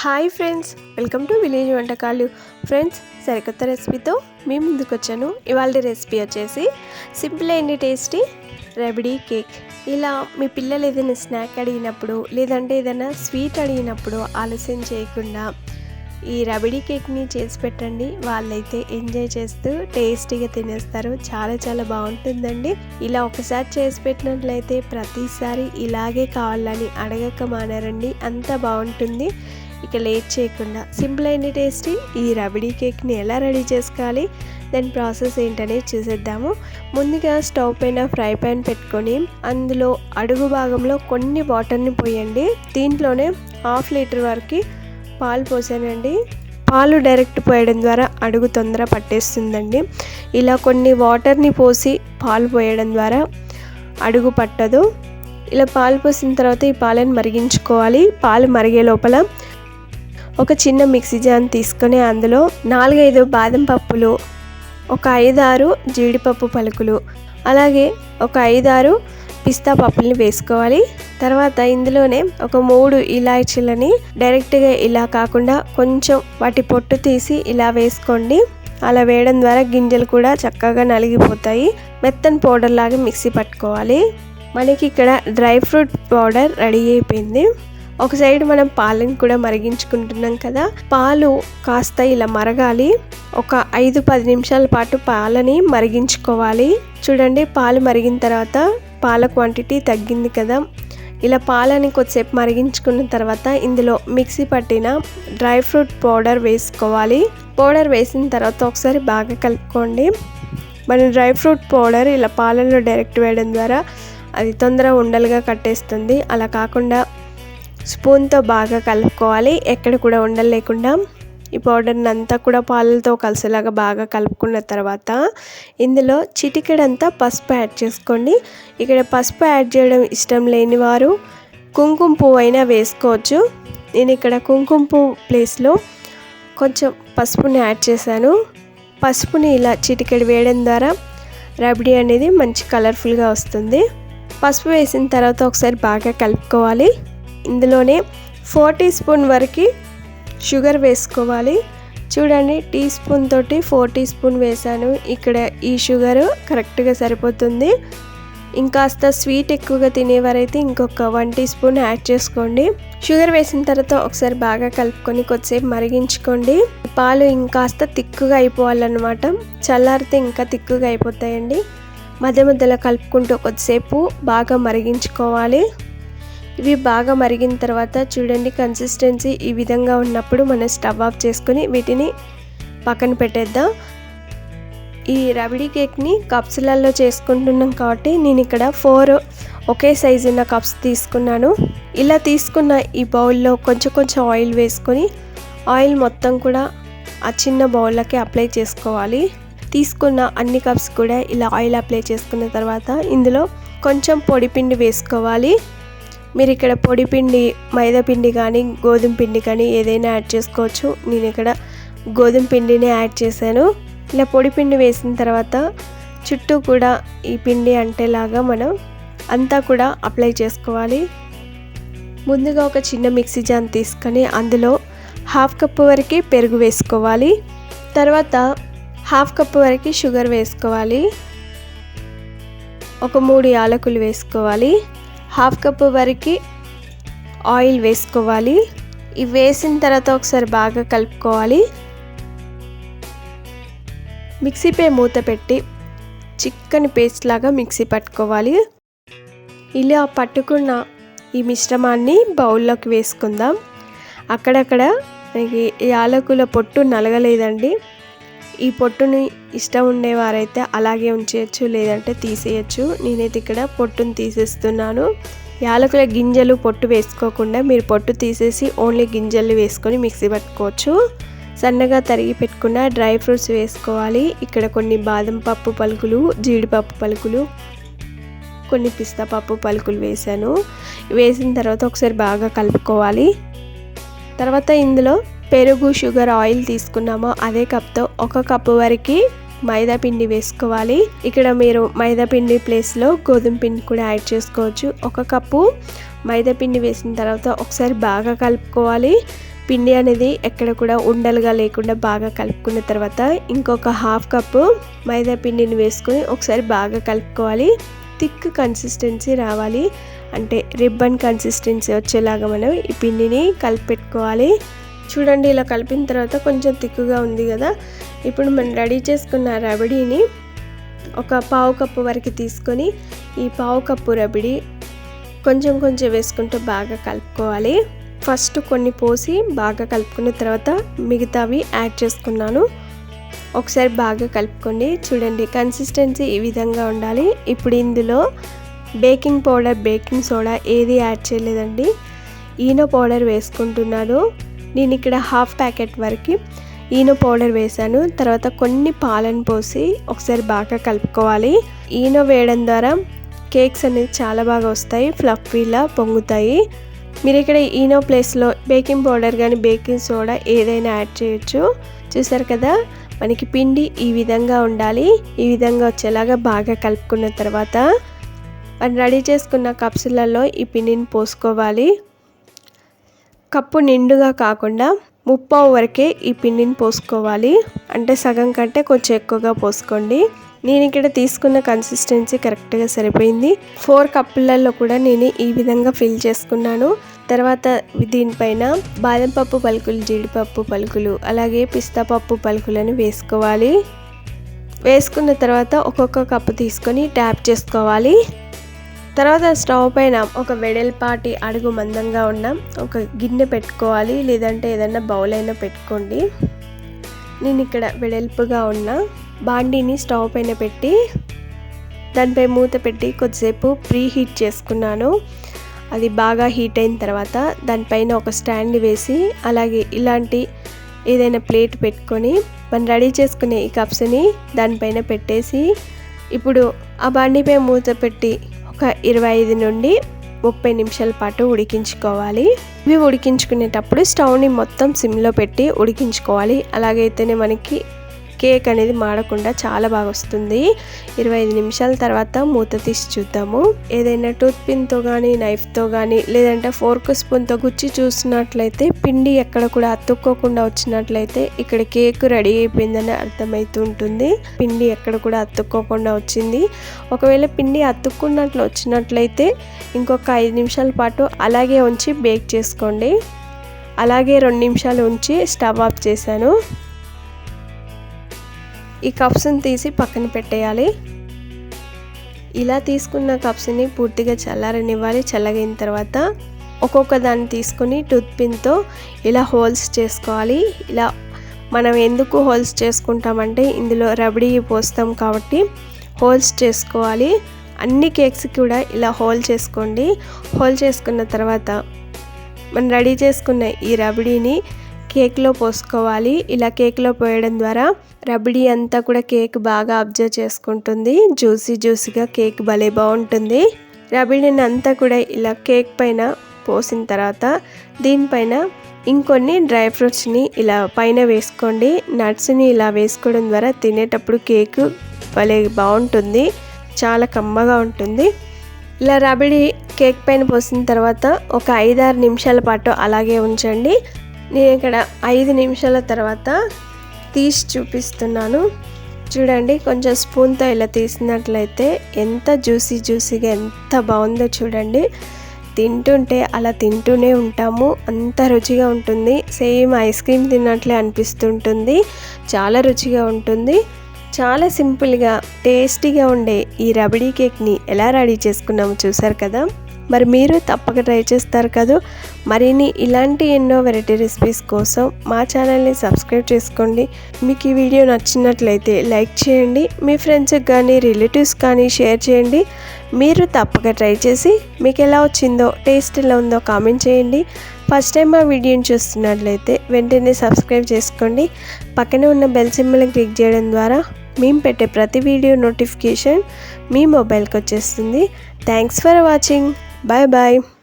Hi friends welcome to village వంటకాలు. Friends సరికొత్త రెసిపీతో మీ ముందుకు వచ్చాను. ఇవాళ రెసిపీ వచ్చేసి simple and tasty rabri cake. ఇలా మీ పిల్లలు ఏదైనా స్నాక్ అడిగినప్పుడు లేదంటే ఏదైనా స్వీట్ అడిగినప్పుడు ఆలస్యం చేయకుండా ఈ రబడీ కేక్ని చేసి పెట్టండి. వాళ్ళైతే ఎంజాయ్ చేస్తూ టేస్టీగా తినేస్తారు. చాలా చాలా బాగుంటుందండి. ఇలా ఒకసారి చేసి పెట్టినట్లయితే ప్రతిసారి ఇలాగే కావాలని అడగక మానారండి. అంత బాగుంటుంది. ఇక లేట్ చేయకుండా సింపుల్ అయిన టేస్టీ ఈ రబడీ కేక్ని ఎలా రెడీ చేసుకోవాలి దాని ప్రాసెస్ ఏంటనేది చూసేద్దాము. ముందుగా స్టవ్ పైన ఫ్రై పాన్ పెట్టుకొని అందులో అడుగు భాగంలో కొన్ని వాటర్ని పోయండి. దీంట్లోనే హాఫ్ లీటర్ వరకు పాలు పోసానండి. పాలు డైరెక్ట్ పోయడం ద్వారా అడుగు తొందర పట్టేస్తుందండి. ఇలా కొన్ని వాటర్ని పోసి పాలు పోయడం ద్వారా అడుగు పట్టదు. ఇలా పాలు పోసిన తర్వాత ఈ పాలను మరిగించుకోవాలి. పాలు మరిగే లోపల ఒక చిన్న మిక్సీ జాన్ తీసుకొని అందులో నాలుగైదు బాదం పప్పులు ఒక ఐదారు జీడిపప్పు పలుకులు అలాగే ఒక ఐదారు పిస్తా పప్పుల్ని వేసుకోవాలి. తర్వాత ఇందులోనే ఒక మూడు ఇలాచీలని డైరెక్ట్గా ఇలా కాకుండా కొంచెం వాటి పొట్టు తీసి ఇలా వేసుకోండి. అలా వేయడం ద్వారా గింజలు కూడా చక్కగా నలిగిపోతాయి. మెత్తని పౌడర్ లాగా మిక్సీ పట్టుకోవాలి. మనకి ఇక్కడ డ్రై ఫ్రూట్ పౌడర్ రెడీ అయిపోయింది. ఒక సైడ్ మనం పాలను కూడా మరిగించుకుంటున్నాం కదా. పాలు కాస్త ఇలా మరగాలి. ఒక ఐదు పది నిమిషాల పాటు పాలని మరిగించుకోవాలి. చూడండి పాలు మరిగిన తర్వాత పాల క్వాంటిటీ తగ్గింది కదా. ఇలా పాలని కొద్దిసేపు మరిగించుకున్న తర్వాత ఇందులో మిక్సీ పట్టిన డ్రై ఫ్రూట్ పౌడర్ వేసుకోవాలి. పౌడర్ వేసిన తర్వాత ఒకసారి బాగా కలుపుకోండి. మన డ్రై ఫ్రూట్ పౌడర్ ఇలా పాలలో డైరెక్ట్ వేయడం ద్వారా అది తొందర ఉండలుగా కట్టేస్తుంది. అలా కాకుండా స్పూన్తో బాగా కలుపుకోవాలి. ఎక్కడ కూడా ఉండలు లేకుండా. ఈ పౌడర్ని అంతా కూడా పాలతో కలిసేలాగా బాగా కలుపుకున్న తర్వాత ఇందులో చిటికెడంతా పసుపు యాడ్ చేసుకోండి. ఇక్కడ పసుపు యాడ్ చేయడం ఇష్టం లేని వారు కుంకుమ పువ్వు అయినా వేసుకోవచ్చు. నేను ఇక్కడ కుంకుమ పువ్వు ప్లేస్లో కొంచెం పసుపుని యాడ్ చేశాను. పసుపుని ఇలా చిటికెడు వేయడం ద్వారా రబడీ అనేది మంచి కలర్ఫుల్గా వస్తుంది. పసుపు వేసిన తర్వాత ఒకసారి బాగా కలుపుకోవాలి. ఇందులోనే ఫోర్ టీ స్పూన్ వరకు షుగర్ వేసుకోవాలి. చూడండి టీ స్పూన్ తోటి ఫోర్ టీ స్పూన్ వేసాను ఇక్కడ ఈ షుగర్ కరెక్ట్గా సరిపోతుంది. ఇంకాస్త స్వీట్ ఎక్కువగా తినేవారైతే ఇంకొక వన్ టీ స్పూన్ యాడ్ చేసుకోండి. షుగర్ వేసిన తర్వాత ఒకసారి బాగా కలుపుకొని కొద్దిసేపు మరిగించుకోండి. పాలు ఇంకాస్త తిక్కుగా అయిపోవాలన్నమాట. చల్లారితే ఇంకా తిక్కుగా అయిపోతాయండి. మధ్య మధ్యలో కలుపుకుంటూ కొద్దిసేపు బాగా మరిగించుకోవాలి. ఇవి బాగా మరిగిన తర్వాత చూడండి కన్సిస్టెన్సీ ఈ విధంగా ఉన్నప్పుడు మనం స్టవ్ ఆఫ్ చేసుకొని వీటిని పక్కన పెట్టేద్దాం. ఈ రబడీ కేక్ని కప్స్లలో చేసుకుంటున్నాం కాబట్టి నేను ఇక్కడ ఫోర్ ఒకే సైజు ఉన్న కప్స్ తీసుకున్నాను. ఇలా తీసుకున్న ఈ బౌల్లో కొంచెం కొంచెం ఆయిల్ వేసుకొని ఆయిల్ మొత్తం కూడా ఆ చిన్న బౌల్లకి అప్లై చేసుకోవాలి. తీసుకున్న అన్ని కప్స్ కూడా ఇలా ఆయిల్ అప్లై చేసుకున్న తర్వాత ఇందులో కొంచెం పొడి పిండి వేసుకోవాలి. మీరు ఇక్కడ పొడి పిండి మైదా పిండి కానీ గోధుమ పిండి కానీ ఏదైనా యాడ్ చేసుకోవచ్చు. నేను ఇక్కడ గోధుమ పిండిని యాడ్ చేశాను. ఇలా పొడి పిండి వేసిన తర్వాత చుట్టూ కూడా ఈ పిండి అంటేలాగా మనం అంతా కూడా అప్లై చేసుకోవాలి. ముందుగా ఒక చిన్న మిక్సీ జాన్ తీసుకొని అందులో హాఫ్ కప్పు వరకు పెరుగు వేసుకోవాలి. తర్వాత హాఫ్ కప్పు వరకు షుగర్ వేసుకోవాలి. ఒక మూడు యాలకులు వేసుకోవాలి. హాఫ్ కప్ వరకు ఆయిల్ వేసుకోవాలి. ఇవి వేసిన తర్వాత ఒకసారి బాగా కలుపుకోవాలి. మిక్సీపై మూత పెట్టి చిక్కని పేస్ట్ లాగా మిక్సీ పట్టుకోవాలి. ఇలా పట్టుకున్న ఈ మిశ్రమాన్ని బౌల్లోకి వేసుకుందాం. అక్కడక్కడ మనకి యాలకుల పొట్టు నలగలేదండి. ఈ పొట్టుని ఇష్టం ఉండేవారైతే అలాగే ఉంచేయచ్చు లేదంటే తీసేయచ్చు. నేనైతే ఇక్కడ పొట్టును తీసేస్తున్నాను. యాలకుల గింజలు పొట్టు వేసుకోకుండా మీరు పొట్టు తీసేసి ఓన్లీ గింజలు వేసుకొని మిక్సీ పట్టుకోవచ్చు. సన్నగా తరిగి పెట్టుకున్న డ్రై ఫ్రూట్స్ వేసుకోవాలి. ఇక్కడ కొన్ని బాదం పప్పు పలుకులు జీడిపప్పు పలుకులు కొన్ని పిస్తా పప్పు పలుకులు వేసాను వేసిన తర్వాత ఒకసారి బాగా కలుపుకోవాలి. తర్వాత ఇందులో పెరుగు షుగర్ ఆయిల్ తీసుకున్నామో? అదే కప్తో ఒక కప్పు వరకు మైదా పిండి వేసుకోవాలి. ఇక్కడ మీరు మైదా పిండి ప్లేస్లో గోధుమ పిండి కూడా యాడ్ చేసుకోవచ్చు. ఒక కప్పు మైదా పిండి వేసిన తర్వాత ఒకసారి బాగా కలుపుకోవాలి. పిండి అనేది ఎక్కడ కూడా ఉండలుగా లేకుండా బాగా కలుపుకున్న తర్వాత ఇంకొక హాఫ్ కప్పు మైదా పిండిని వేసుకొని ఒకసారి బాగా కలుపుకోవాలి. థిక్ కన్సిస్టెన్సీ రావాలి. అంటే రిబ్బన్ కన్సిస్టెన్సీ వచ్చేలాగా మనం ఈ పిండిని కలిపెట్టుకోవాలి. చూడండి ఇలా కలిపిన తర్వాత కొంచెం తిక్కుగా ఉంది కదా. ఇప్పుడు మనం రెడీ చేసుకున్న రబడీని ఒక పావు కప్పు వరకు తీసుకొని ఈ పావు కప్పు రబడి కొంచెం కొంచెం వేసుకుంటూ బాగా కలుపుకోవాలి. ఫస్ట్ కొన్ని పోసి బాగా కలుపుకున్న తర్వాత మిగతావి యాడ్ చేసుకున్నాను. ఒకసారి బాగా కలుపుకోండి. చూడండి కన్సిస్టెన్సీ ఈ విధంగా ఉండాలి. ఇప్పుడు ఇందులో బేకింగ్ పౌడర్ బేకింగ్ సోడా ఏది యాడ్ చేయలేదండి. ఈనో పౌడర్ వేసుకుంటున్నాను. నేను ఇక్కడ హాఫ్ ప్యాకెట్ వరకు ఈనో పౌడర్ వేసాను తర్వాత కొన్ని పాలను పోసి ఒకసారి బాగా కలుపుకోవాలి. ఈనో వేయడం ద్వారా కేక్స్ అనేది చాలా బాగా వస్తాయి ఫ్లఫీలా పొంగుతాయి. మీరు ఇక్కడ ఈనో ప్లేస్లో బేకింగ్ పౌడర్ కానీ బేకింగ్ సోడా ఏదైనా యాడ్ చేయొచ్చు. చూసారు కదా మనకి పిండి ఈ విధంగా ఉండాలి. ఈ విధంగా వచ్చేలాగా బాగా కలుపుకున్న తర్వాత మనం రెడీ చేసుకున్న కప్సులలో ఈ పిండిని పోసుకోవాలి. కప్పు నిండుగా కాకుండా ముప్పావు వరకే ఈ పిండిని పోసుకోవాలి. అంటే సగం కంటే కొంచెం ఎక్కువగా పోసుకోండి. నేను ఇక్కడ తీసుకున్న కన్సిస్టెన్సీ కరెక్ట్గా సరిపోయింది. ఫోర్ కప్పులలో కూడా నేను ఈ విధంగా ఫిల్ చేసుకున్నాను. తర్వాత దీనిపైన బాదం పప్పు పలుకులు జీడిపప్పు పలుకులు అలాగే పిస్తా పప్పు పలుకులను వేసుకోవాలి. వేసుకున్న తర్వాత ఒక్కొక్క కప్పు తీసుకొని ట్యాప్ చేసుకోవాలి. తర్వాత స్టవ్ పైన ఒక వెడల్పాటి అడుగు మందంగా ఉన్న ఒక గిన్నె పెట్టుకోవాలి లేదంటే ఏదైనా బౌల్ అయినా పెట్టుకోండి. నేను ఇక్కడ వెడల్పుగా ఉన్న బాండీని స్టవ్ పైన పెట్టి దానిపై మూత పెట్టి కొద్దిసేపు ప్రీ హీట్ చేసుకున్నాను. అది బాగా హీట్ అయిన తర్వాత దానిపైన ఒక స్టాండ్ వేసి అలాగే ఇలాంటి ఏదైనా ప్లేట్ పెట్టుకొని మనం రెడీ చేసుకునే ఈ కప్స్ని దానిపైన పెట్టేసి ఇప్పుడు ఆ బండిపై మూత పెట్టి ఒక ఇరవై ఐదు నుండి ముప్పై నిమిషాల పాటు ఉడికించుకోవాలి. ఇవి ఉడికించుకునేటప్పుడు స్టవ్ని మొత్తం సిమ్లో పెట్టి ఉడికించుకోవాలి. అలాగైతేనే మనకి కేక్ అనేది మాడకుండా చాలా బాగా వస్తుంది. ఇరవై ఐదు నిమిషాల తర్వాత మూత తీసి చూద్దాము. ఏదైనా టూత్ పిన్తో కానీ నైఫ్తో కానీ లేదంటే ఫోర్క్ స్పూన్తో గుచ్చి చూసినట్లయితే పిండి ఎక్కడ కూడా అతుక్కోకుండా వచ్చినట్లయితే ఇక్కడ కేక్ రెడీ అయిపోయిందని అర్థమవుతూ ఉంటుంది. పిండి ఎక్కడ కూడా అతుక్కోకుండా వచ్చింది. ఒకవేళ పిండి అతుక్కున్నట్లు వచ్చినట్లయితే ఇంకొక ఐదు నిమిషాల పాటు అలాగే ఉంచి బేక్ చేసుకోండి. అలాగే రెండు నిమిషాలు ఉంచి స్టవ్ ఆఫ్ చేశాను. ఈ కప్స్ని తీసి పక్కన పెట్టేయాలి. ఇలా తీసుకున్న కప్స్ని పూర్తిగా చల్లారనివ్వాలి. చల్లగైన తర్వాత ఒక్కొక్క దాన్ని తీసుకొని టూత్ పిన్తో ఇలా హోల్స్ చేసుకోవాలి. ఇలా మనం ఎందుకు హోల్స్ చేసుకుంటామంటే ఇందులో రబడీ పోస్తాం కాబట్టి హోల్స్ చేసుకోవాలి. అన్ని కేక్స్ కూడా ఇలా హోల్ చేసుకోండి. హోల్ చేసుకున్న తర్వాత మనం రెడీ చేసుకున్న ఈ రబడీని కేక్లో పోసుకోవాలి. ఇలా కేక్లో పోయడం ద్వారా రబడీ అంతా కూడా కేక్ బాగా అబ్జర్వ్ చేసుకుంటుంది. జ్యూసీ జ్యూసీగా కేక్ భలే బాగుంటుంది. రబడీని అంతా కూడా ఇలా కేక్ పైన పోసిన తర్వాత దీనిపైన ఇంకొన్ని డ్రై ఫ్రూట్స్ని ఇలా పైన వేసుకోండి. నట్స్ని ఇలా వేసుకోవడం ద్వారా తినేటప్పుడు కేక్ భలే బాగుంటుంది. చాలా కమ్మగా ఉంటుంది. ఇలా రబడీ కేక్ పైన పోసిన తర్వాత ఒక ఐదారు నిమిషాల పాటు అలాగే ఉంచండి. నేను ఇక్కడ ఐదు నిమిషాల తర్వాత తీసి చూపిస్తున్నాను. చూడండి కొంచెం స్పూన్తో ఇలా తీసినట్లయితే ఎంత జ్యూసీ జ్యూసీగా ఎంత బాగుందో చూడండి. తింటుంటే అలా తింటూనే ఉంటాము. అంత రుచిగా ఉంటుంది. సేమ్ ఐస్ క్రీమ్ తిన్నట్లే అనిపిస్తుంటుంది. చాలా రుచిగా ఉంటుంది. చాలా సింపుల్గా టేస్టీగా ఉండే ఈ రబడీ కేక్ని ఎలా రెడీ చేసుకున్నామో చూసారు కదా? మరి మీరు తప్పక ట్రై చేస్తారు కదా. మరిన్ని ఇలాంటి ఎన్నో వెరైటీ రెసిపీస్ కోసం మా ఛానల్ని సబ్స్క్రైబ్ చేసుకోండి. మీకు ఈ వీడియో నచ్చినట్లయితే లైక్ చేయండి. మీ ఫ్రెండ్స్కి కానీ రిలేటివ్స్ కానీ షేర్ చేయండి. మీరు తప్పక ట్రై చేసి మీకు ఎలా వచ్చిందో టేస్ట్ ఎలా ఉందో కామెంట్ చేయండి. ఫస్ట్ టైం మా వీడియోని చూస్తున్నట్లయితే వెంటనే సబ్స్క్రైబ్ చేసుకోండి. పక్కనే ఉన్న బెల్ సింబల్ని క్లిక్ చేయడం ద్వారా మేము పెట్టే ప్రతి వీడియో నోటిఫికేషన్ మీ మొబైల్కి వచ్చేస్తుంది. Thanks for watching. Bye-bye!